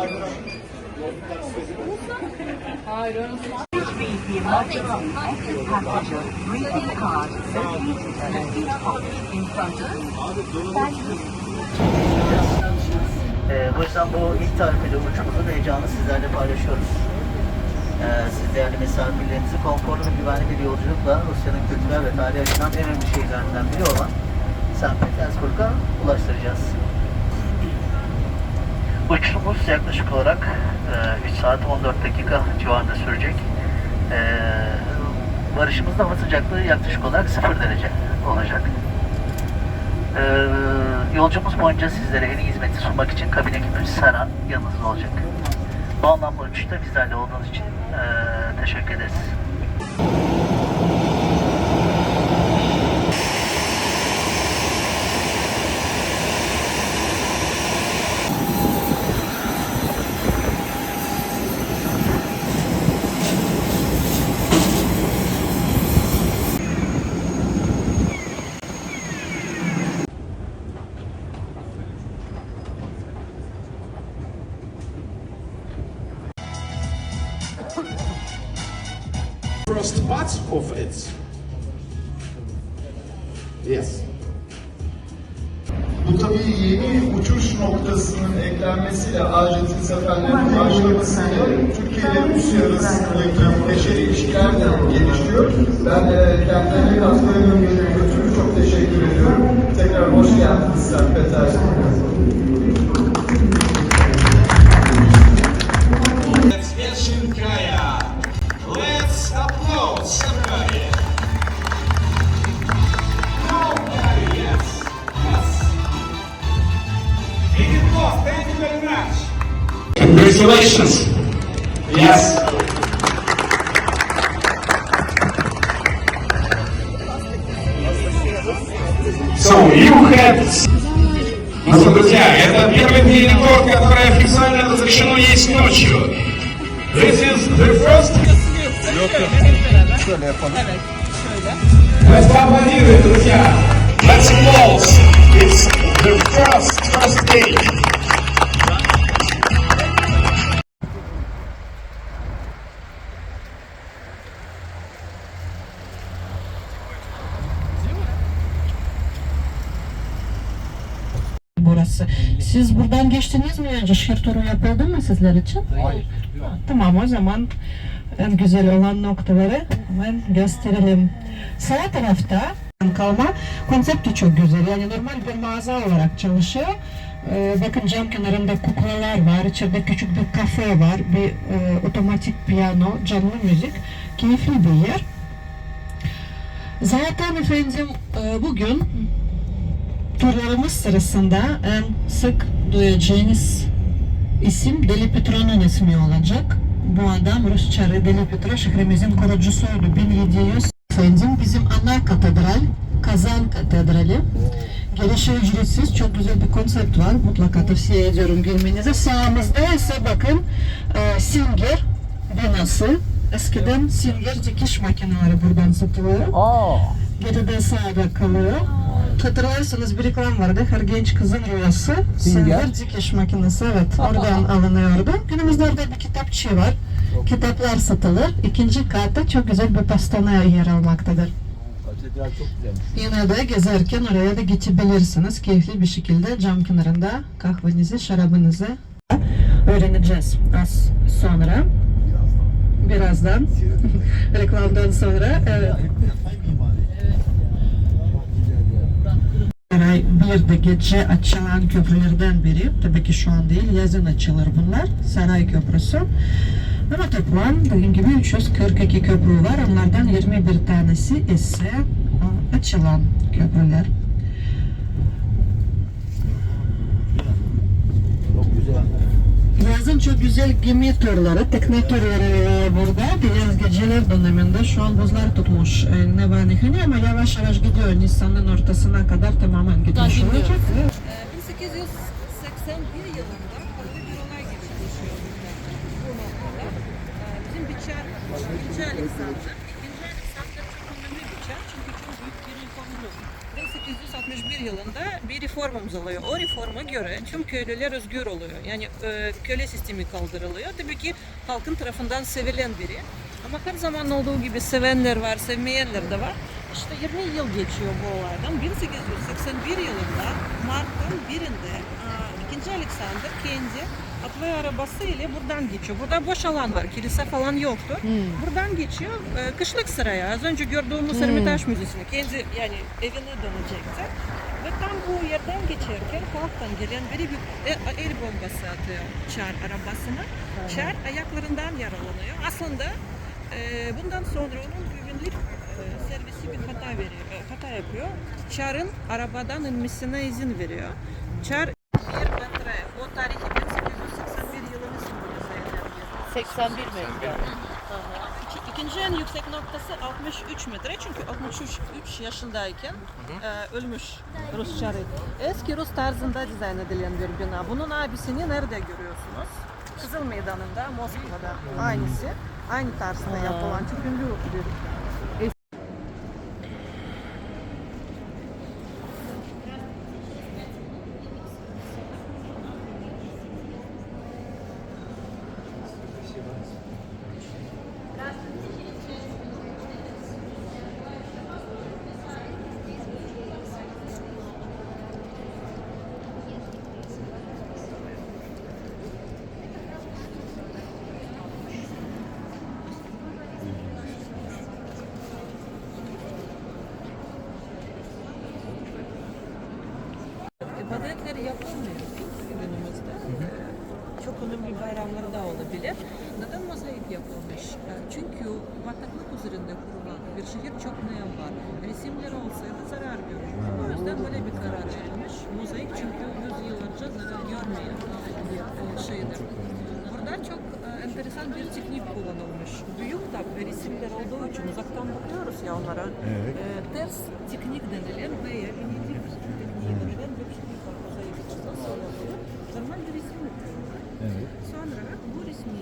Ee, bu yüzden bu ilk tarifeli uçumuzun heyecanını sizlerle paylaşıyoruz. Ee, siz değerli misafirlerinizi konforlu ve güvenli bir yolculukla Rusya'nın kültürel ve tarihi açıdan en önemli şehirlerinden biri olan St. Petersburg'a ulaştıracağız. Uçuşumuz yaklaşık olarak e, 3 saat 14 dakika civarında sürecek. E, varışımızda hava sıcaklığı yaklaşık olarak 0 derece olacak. Ee, yolcumuz boyunca sizlere en iyi hizmeti sunmak için kabin ekibimiz Serhan yanınızda olacak. Bu anlamda uçuşta bizlerle olduğunuz için ee, teşekkür ederiz. Fritz. Yes. Bu tabii yeni uçuş noktasının eklenmesiyle acil seferlerin başlamasıyla Türkiye ile Rusya arasındaki beşeri ilişkiler de gelişiyor. Ben e, kendilerine katkılarını şey götürüp çok teşekkür ediyorum. Tekrar hoş geldiniz Serp Peter. Let's applause. Congratulations. Yes. So you had ну друзья, это первый директор, который официально разрешено есть ночью. This is the first... Let's поаплодируем, друзья. Let's applause. It's the first, first day. Burası. Siz buradan geçtiniz mi önce? Şehir turu yapıldı mı sizler için? Hayır. Tamam o zaman en güzel olan noktaları hemen gösterelim. Sağ tarafta kalma konsepti çok güzel. Yani normal bir mağaza olarak çalışıyor. Ee, bakın cam kenarında kuklalar var, içeride küçük bir kafe var, bir e, otomatik piyano, canlı müzik, keyifli bir yer. Zaten efendim e, bugün turlarımız sırasında en sık duyacağınız isim Deli Petro'nun ismi olacak. Bu adam Rusça Deli Petro şehrimizin kurucusuydu. 1700 efendim bizim ana katedral Kazan Katedrali. Girişi ücretsiz çok güzel bir konsept var. Mutlaka tavsiye ediyorum gelmenizi. Sağımızda ise bakın e, Singer binası. Eskiden Singer dikiş makineleri buradan satılıyor. Geride sağda kalıyor. Hatırlarsanız bir reklam vardı. Her genç kızın rüyası. Singer dikiş makinesi. Evet. Oradan alınıyordu. Günümüzde orada bir kitapçı var. Kitaplar satılır. İkinci katta çok güzel bir pastane yer almaktadır. Yine de gezerken oraya da geçebilirsiniz. Keyifli bir şekilde cam kenarında kahvenizi, şarabınızı öğreneceğiz az sonra. Birazdan. Reklamdan sonra. Evet. Bir de gece açılan köprülerden biri. Tabii ki şu an değil, yazın açılır bunlar. Saray Köprüsü. Ama toplam dediğim gibi 342 köprü var. Onlardan 21 tanesi ise açılan köprüler. Yazın çok güzel gemi turları, tekne turları burada. Biraz geceler döneminde şu an buzlar tutmuş e, Nevanihani ama yavaş yavaş gidiyor. Nisan'ın ortasına kadar tamamen gitmiş gidiyor. olacak. 1881 yılında böyle bir olay gerçekleşiyor burada, bu noktada. Ee, Bizim bir çar, ikinci Alexander. İkinci Alexander çok önemli bir çar çünkü çok büyük bir reformcu. 1861 yılında bir reformumuz oluyor. O reforma göre tüm köylüler özgür oluyor. Yani e, köle sistemi kaldırılıyor. Tabii ki halkın tarafından sevilen biri. Ama her zaman olduğu gibi sevenler var, sevmeyenler de var. İşte 20 yıl geçiyor bu olaydan. 1881 yılında Mart'ın birinde aa, 2. Alexander kendi atlı arabası ile buradan geçiyor. Burada boş alan var. Kilise falan yoktu. Buradan geçiyor. Ee, Kışlık Saray'a az önce gördüğümüz Ermitaş Müzesi'ne kendi yani evine dönecekti. Ve tam bu yerden geçerken halktan gelen biri bir e- el bombası atıyor Çar arabasına. Çar ayaklarından yaralanıyor. Aslında e, bundan sonra onun güvenlik e, servisi bir hata veriyor, e, hata yapıyor. Çar'ın arabadan inmesine izin veriyor. Çar bir metre, o tarihi 1881 yılını simbolize eden bir 81 metre. İki- İkinci en yüksek noktası 63 metre çünkü 63 3 yaşındayken e, ölmüş Rus çarı. Eski Rus tarzında dizayn edilen bir bina. Bunun abisini nerede görüyorsunuz? Kızıl Meydanı'nda, Moskova'da. Aynısı. Aynı tarzda yapılan çok ünlü bir Çok önemli bayramlar da olabilir. Neden mozaik yapılmış? E, Çünkü bataklık üzerinde kurulan bir şehir çok nem var. Resimler olsaydı zarar görür. O yüzden böyle bir karar verilmiş. Mozaik çünkü yüzyıllarca zarar görmeyen bir e, şeydir. Burada çok e, enteresan bir teknik kullanılmış. Büyük ve resimler olduğu için uzaktan bakıyoruz ya onlara. E, ters teknik denilen veya limitif tekniği denilen bir teknik var. Mozaik için nasıl yapılır? Normal bir resim yapıyorlar. Sonra bu resmi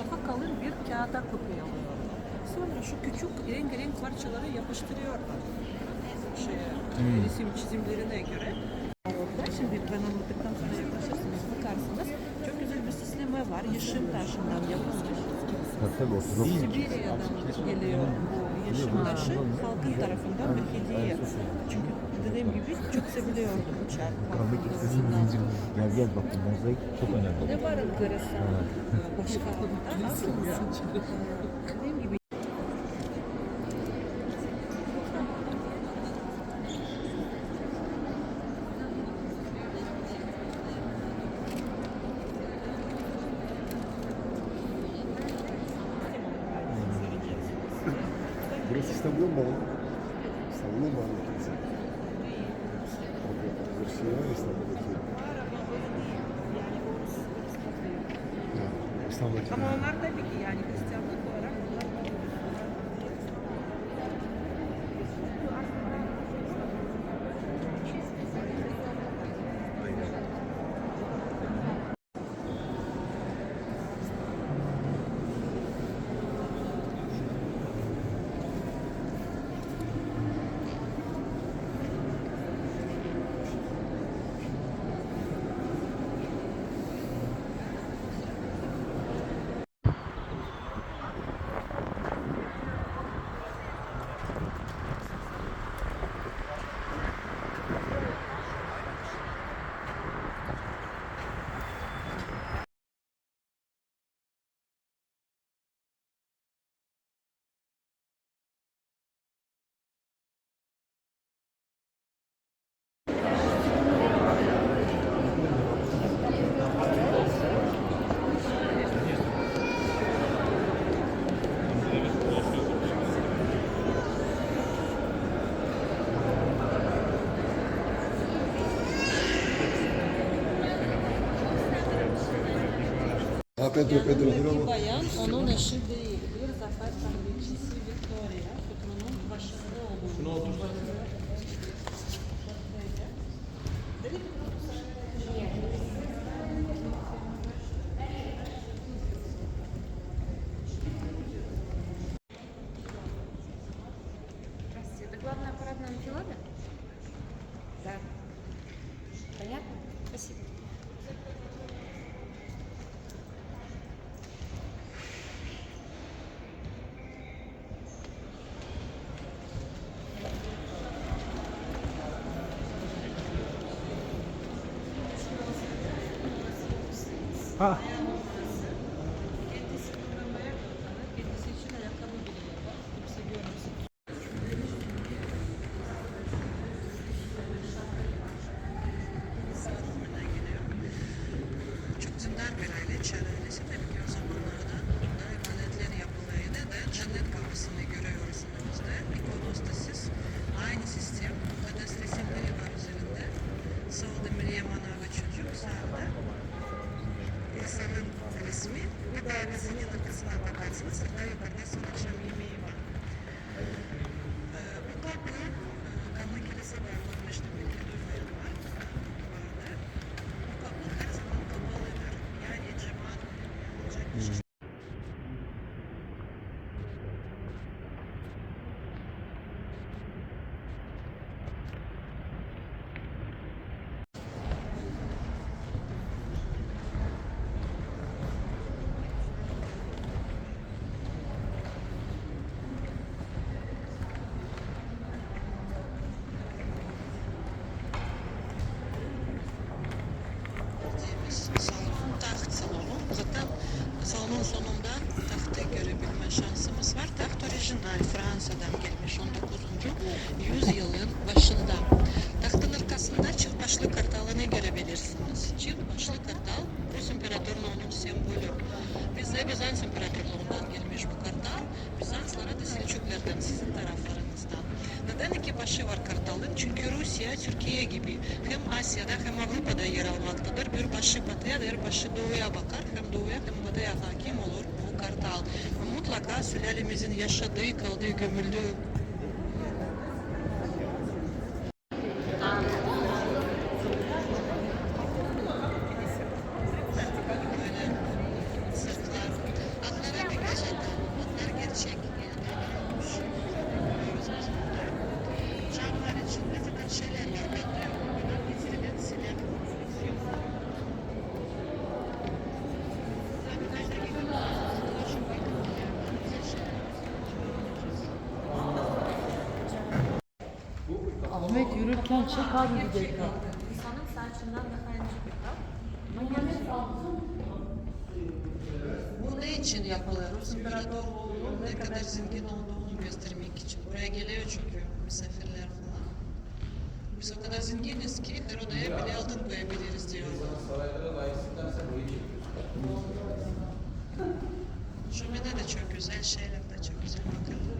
daha kalın bir kağıda kopyalıyorlar. Sonra şu küçük renk renk parçaları yapıştırıyorlar. Şeye, resim çizimlerine göre. Şimdi ben anlattıktan sonra yaklaşırsınız bakarsınız. Çok güzel bir sistemi var. Yeşil taşından yapılmış. Sibirya'dan geliyor bu yeşil taşı halkın tarafından bir hediye. Çünkü dediğim gibi çok seviliyordu bu çay. Gel gel bak bu mozaik çok önemli. Ne var enteresan başka aslında dediğim gibi Burası İstanbul'un mu? İstanbul'un mu? Bir şey var mı İstanbul'daki? İstanbul'daki. ama onlar tabii ki yani А pentru, pentru drumul. Баян, оно на шиде bir zafer tanrıçısı Victoria sütununun başında olduğunu. Şunu otursan. Главная парадная анфилада? 啊。Светлана Парнасовна Шамимеева. Sembolü. Bize Bizans İmparatorluğu'ndan gelmiş bu kartal. Bizanslara da Selçuklerden sizin taraflarınızdan. Neden iki başı var kartalın? Çünkü Rusya, Türkiye gibi hem Asya'da hem Avrupa'da yer almaktadır. Bir başı batıya, diğer başı doğuya bakar. Hem doğuya hem batıya hakim olur bu kartal. Mutlaka sülalemizin yaşadığı, kaldığı, gömüldüğü Yürürken çek abi bir dakika. İnsanın saçından daha önce bir kap. Bu ne için yapılır? Rus İmparatorluğu'nun ne kadar zengin olduğunu göstermek için. Buraya geliyor çünkü misafirler falan. Biz o kadar zenginiz ki her odaya bile altın koyabiliriz diyorlar. Şömine de çok güzel, şeyler de çok güzel. Bakın.